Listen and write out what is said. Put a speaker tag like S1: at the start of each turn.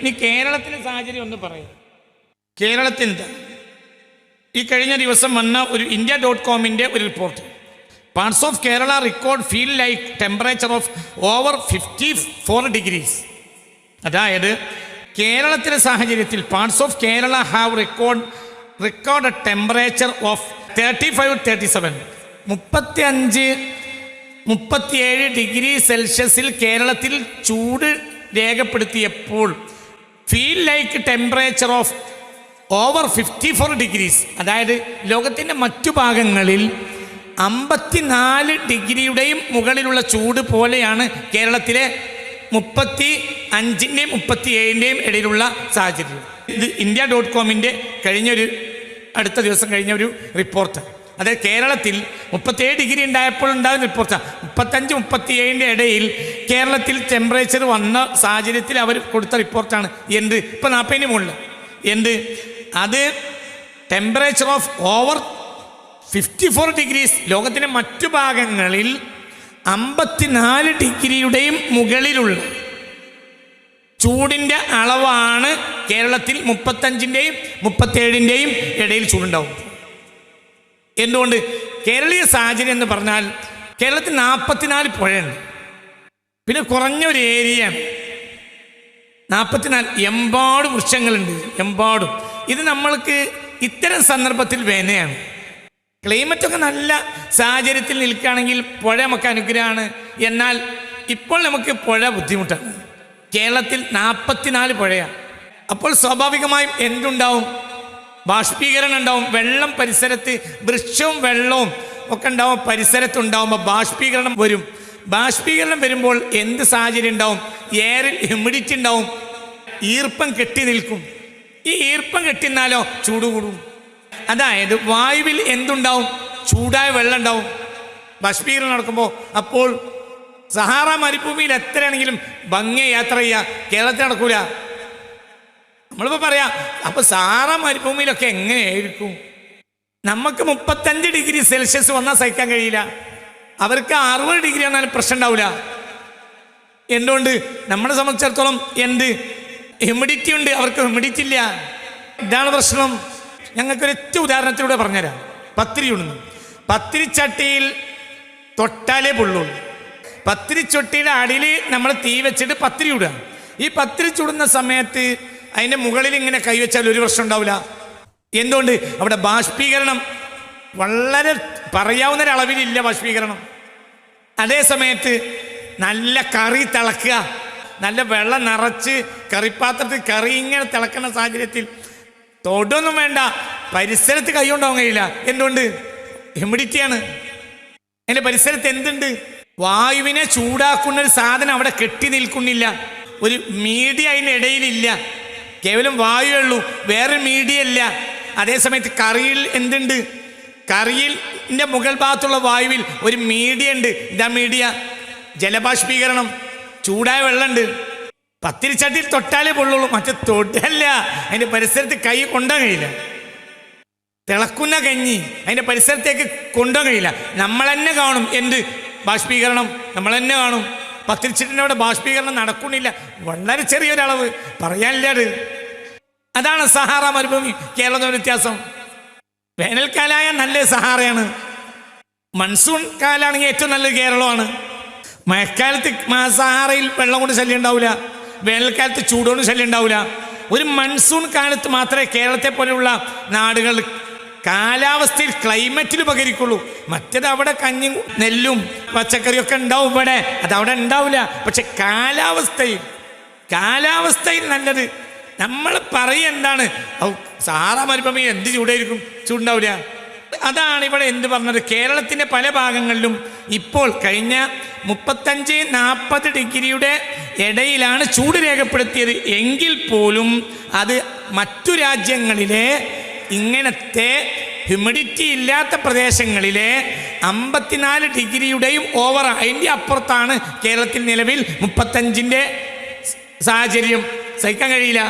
S1: ഇനി കേരളത്തിലെ സാഹചര്യം ഒന്ന് പറയും. കേരളത്തിൽ ഈ കഴിഞ്ഞ ദിവസം വന്ന ഒരു ഇന്ത്യ ഡോട്ട് കോമിന്റെ ഒരു report. Parts of Kerala record feel like temperature of over fifty four degrees അതായത് കേരളത്തിലെ സാഹചര്യത്തിൽ parts of Kerala have record record temperature of thirty five thirty seven മുപ്പത്തി അഞ്ച് മുപ്പത്തിയേഴ് ഡിഗ്രി സെൽഷ്യസിൽ കേരളത്തിൽ ചൂട് രേഖപ്പെടുത്തിയപ്പോൾ feel like temperature of over fifty four degrees അതായത് ലോകത്തിന്റെ മറ്റു ഭാഗങ്ങളിൽ അമ്പത്തിനാല് ഡിഗ്രിയുടെയും മുകളിലുള്ള ചൂട് പോലെയാണ് കേരളത്തിലെ മുപ്പത്തി അഞ്ചിന്റെയും മുപ്പത്തി ഏഴിന്റെയും ഇടയിലുള്ള സാഹചര്യം. ഇത് ഇന്ത്യ ഡോട്ട് കോമിന്റെ കഴിഞ്ഞൊരു അടുത്ത ദിവസം കഴിഞ്ഞ ഒരു റിപ്പോർട്ട്. അതായത് കേരളത്തിൽ മുപ്പത്തേഴ് ഡിഗ്രി ഉണ്ടായപ്പോൾ ഉണ്ടാകുന്ന റിപ്പോർട്ടാണ്. മുപ്പത്തഞ്ച് മുപ്പത്തിയേഴിന്റെ ഇടയിൽ കേരളത്തിൽ ടെമ്പറേച്ചർ വന്ന സാഹചര്യത്തിൽ അവർ കൊടുത്ത റിപ്പോർട്ടാണ് എന്ത്? ഇപ്പം നാൽപ്പതിന് മുകളിൽ എന്ത്? അത് temperature of over fifty four degrees ലോകത്തിന്റെ മറ്റു ഭാഗങ്ങളിൽ അമ്പത്തിനാല് ഡിഗ്രിയുടെയും മുകളിലുള്ള ചൂടിന്റെ അളവാണ് കേരളത്തിൽ മുപ്പത്തഞ്ചിന്റെയും മുപ്പത്തേഴിന്റെയും ഇടയിൽ ചൂടുണ്ടാവും. എന്തുകൊണ്ട്? കേരളീയ സാഹചര്യം എന്ന് പറഞ്ഞാൽ കേരളത്തിൽ നാൽപ്പത്തിനാല് പുഴയുണ്ട്. പിന്നെ കുറഞ്ഞൊരു ഏരിയ. നാൽപ്പത്തിനാല് എമ്പാടും വൃക്ഷങ്ങളുണ്ട്. എമ്പാടും. ഇത് നമ്മൾക്ക് ഇത്തരം സന്ദർഭത്തിൽ വേനയാണ്. ക്ലൈമറ്റൊക്കെ നല്ല സാഹചര്യത്തിൽ നിൽക്കുകയാണെങ്കിൽ പുഴ നമുക്ക് അനുഗ്രഹമാണ്. എന്നാൽ ഇപ്പോൾ നമുക്ക് പുഴ ബുദ്ധിമുട്ടാണ്. കേരളത്തിൽ നാൽപ്പത്തിനാല് പുഴയാണ്. അപ്പോൾ സ്വാഭാവികമായും എന്തുണ്ടാവും? ബാഷ്പീകരണം ഉണ്ടാവും. വെള്ളം പരിസരത്ത് വൃക്ഷവും വെള്ളവും ഒക്കെ ഉണ്ടാവും. പരിസരത്തുണ്ടാവുമ്പോൾ ബാഷ്പീകരണം വരും. ബാഷ്പീകരണം വരുമ്പോൾ എന്ത് സാഹചര്യം ഉണ്ടാവും? എയറിൽ ഹ്യൂമിഡിറ്റി ഉണ്ടാവും. ഈർപ്പം കെട്ടി നിൽക്കും. ഈ ഈർപ്പം കെട്ടിന്നാലോ ചൂട് കൂടും. അതായത് വായുവിൽ എന്തുണ്ടാവും? ചൂടായ വെള്ളം ഉണ്ടാവും. ബാഷ്പീകരണം നടക്കുമ്പോൾ അപ്പോൾ സഹാറ മരുഭൂമിയിൽ എത്രയാണെങ്കിലും ഭംഗി യാത്ര ചെയ്യുക കേരളത്തിൽ നടക്കൂല. നമ്മളിപ്പോൾ പറയാം അപ്പോൾ സഹാറ മരുഭൂമിയിലൊക്കെ എങ്ങനെയായിരിക്കും? നമുക്ക് മുപ്പത്തഞ്ച് ഡിഗ്രി സെൽഷ്യസ് വന്നാൽ സഹിക്കാൻ കഴിയില്ല. അവർക്ക് അറുപത് ഡിഗ്രി എന്നാലും പ്രശ്നം ഉണ്ടാവില്ല എന്തുകൊണ്ട്? നമ്മളെ സംബന്ധിച്ചിടത്തോളം എന്ത്? ഹ്യൂമിഡിറ്റി ഉണ്ട്. അവർക്ക് ഹ്യൂമിഡിറ്റി ഇല്ല. ഇതാണ് പ്രശ്നം. ഞങ്ങൾക്കൊരു ഉദാഹരണത്തിലൂടെ പറഞ്ഞുതരാം. പത്തിരി ഉണ്ണുന്നു. പത്തിരിച്ചട്ടിയിൽ തൊട്ടാലേ പൊള്ളുള്ളൂ. പത്തിരിച്ചൊട്ടിയുടെ അടിയിൽ നമ്മൾ തീ വെച്ചിട്ട് പത്തിരി ഇടുക ഈ പത്തിരി ചുടുന്ന സമയത്ത് അതിന്റെ മുകളിൽ ഇങ്ങനെ കൈവച്ചാൽ ഒരു പ്രശ്നം ഉണ്ടാവില്ല. എന്തുകൊണ്ട്? അവിടെ ബാഷ്പീകരണം വളരെ പറയാവുന്ന ഒരളവിലില്ല ബാഷ്പീകരണം. അതേ സമയത്ത് നല്ല കറി തിളക്കുക നല്ല വെള്ളം നിറച്ച് കറിപ്പാത്രത്തിൽ കറി ഇങ്ങനെ തിളക്കുന്ന സാഹചര്യത്തിൽ തൊടൊന്നും വേണ്ട പരിസരത്ത് കൈകൊണ്ടാവാൻ കഴിയില്ല. എന്തുകൊണ്ട്? ഹ്യൂമിഡിറ്റിയാണ് എന്റെ പരിസരത്ത് എന്തുണ്ട്? വായുവിനെ ചൂടാക്കുന്ന ഒരു സാധനം അവിടെ കെട്ടി നിൽക്കുന്നില്ല. ഒരു മീഡിയ അതിന്റെ ഇടയിലില്ല. കേവലം വായുവേ ഉള്ളൂ വേറെ മീഡിയ ഇല്ല. അതേസമയത്ത് കറിയിൽ എന്തുണ്ട്? കറിയിന്റെ മുകൾ ഭാഗത്തുള്ള വായുവിൽ ഒരു മീഡിയ ഉണ്ട് ഇതാ മീഡിയ. ജലബാഷ്പീകരണം. ചൂടായ വെള്ളമുണ്ട് പത്തിരിച്ചട്ടിയിൽ തൊട്ടാലേ പൊള്ളുള്ളൂ. മറ്റേ തൊട്ടല്ല അതിന്റെ പരിസരത്ത് കൈ കൊണ്ടാൻ കഴിയില്ല. തിളക്കുന്ന കഞ്ഞി അതിന്റെ പരിസരത്തേക്ക് കൊണ്ടുപോകാൻ കഴിയില്ല. നമ്മൾ തന്നെ കാണും. എന്ത്? ബാഷ്പീകരണം. നമ്മൾ തന്നെ കാണും. പത്തിരിച്ചിട്ടിന്റെ അവിടെ ബാഷ്പീകരണം നടക്കുന്നില്ല. വളരെ ചെറിയൊരളവ്. പറയാനില്ല അത്. അതാണ് സഹാറ മരുഭൂമി. കേരളത്തിന് വ്യത്യാസം. വേനൽക്കാലായ നല്ല സഹാറയാണ്. മൺസൂൺ കാലാണെങ്കിൽ ഏറ്റവും നല്ലത് കേരളമാണ്. മഴക്കാലത്ത് സഹാറയിൽ വെള്ളം കൊണ്ട് ശല്യം ഉണ്ടാവില്ല വേനൽക്കാലത്ത് ചൂടുകൊണ്ട് ശല്യം ഉണ്ടാവില്ല ഒരു മൺസൂൺ കാലത്ത് മാത്രമേ കേരളത്തെ പോലെയുള്ള നാടുകൾ കാലാവസ്ഥയിൽ ക്ലൈമറ്റിൽ ഉപകരിക്കുള്ളൂ. മറ്റേത് അവിടെ കഞ്ഞും നെല്ലും പച്ചക്കറിയൊക്കെ ഉണ്ടാവും ഇവിടെ. അത് അവിടെ ഉണ്ടാവില്ല പക്ഷെ കാലാവസ്ഥയിൽ കാലാവസ്ഥയിൽ നല്ലത് നമ്മൾ പറയുക എന്താണ്? സഹാറ മരുഭൂമി എന്ത് ചൂടായിരിക്കും? ചൂടുണ്ടാവില്ല അതാണ് ഇവിടെ എന്ത് പറഞ്ഞത്? കേരളത്തിന്റെ പല ഭാഗങ്ങളിലും ഇപ്പോൾ കഴിഞ്ഞ മുപ്പത്തഞ്ച് നാൽപ്പത് ഡിഗ്രിയുടെ ഇടയിലാണ് ചൂട് രേഖപ്പെടുത്തിയത്. എങ്കിൽ പോലും അത് മറ്റു രാജ്യങ്ങളിലെ ഇങ്ങനത്തെ ഹ്യൂമിഡിറ്റി ഇല്ലാത്ത പ്രദേശങ്ങളിലെ അമ്പത്തിനാല് ഡിഗ്രിയുടെയും ഓവർ അതിന്റെ അപ്പുറത്താണ് കേരളത്തിൽ നിലവിൽ മുപ്പത്തഞ്ചിന്റെ സാഹചര്യം. സഹിക്കാൻ കഴിയില്ല.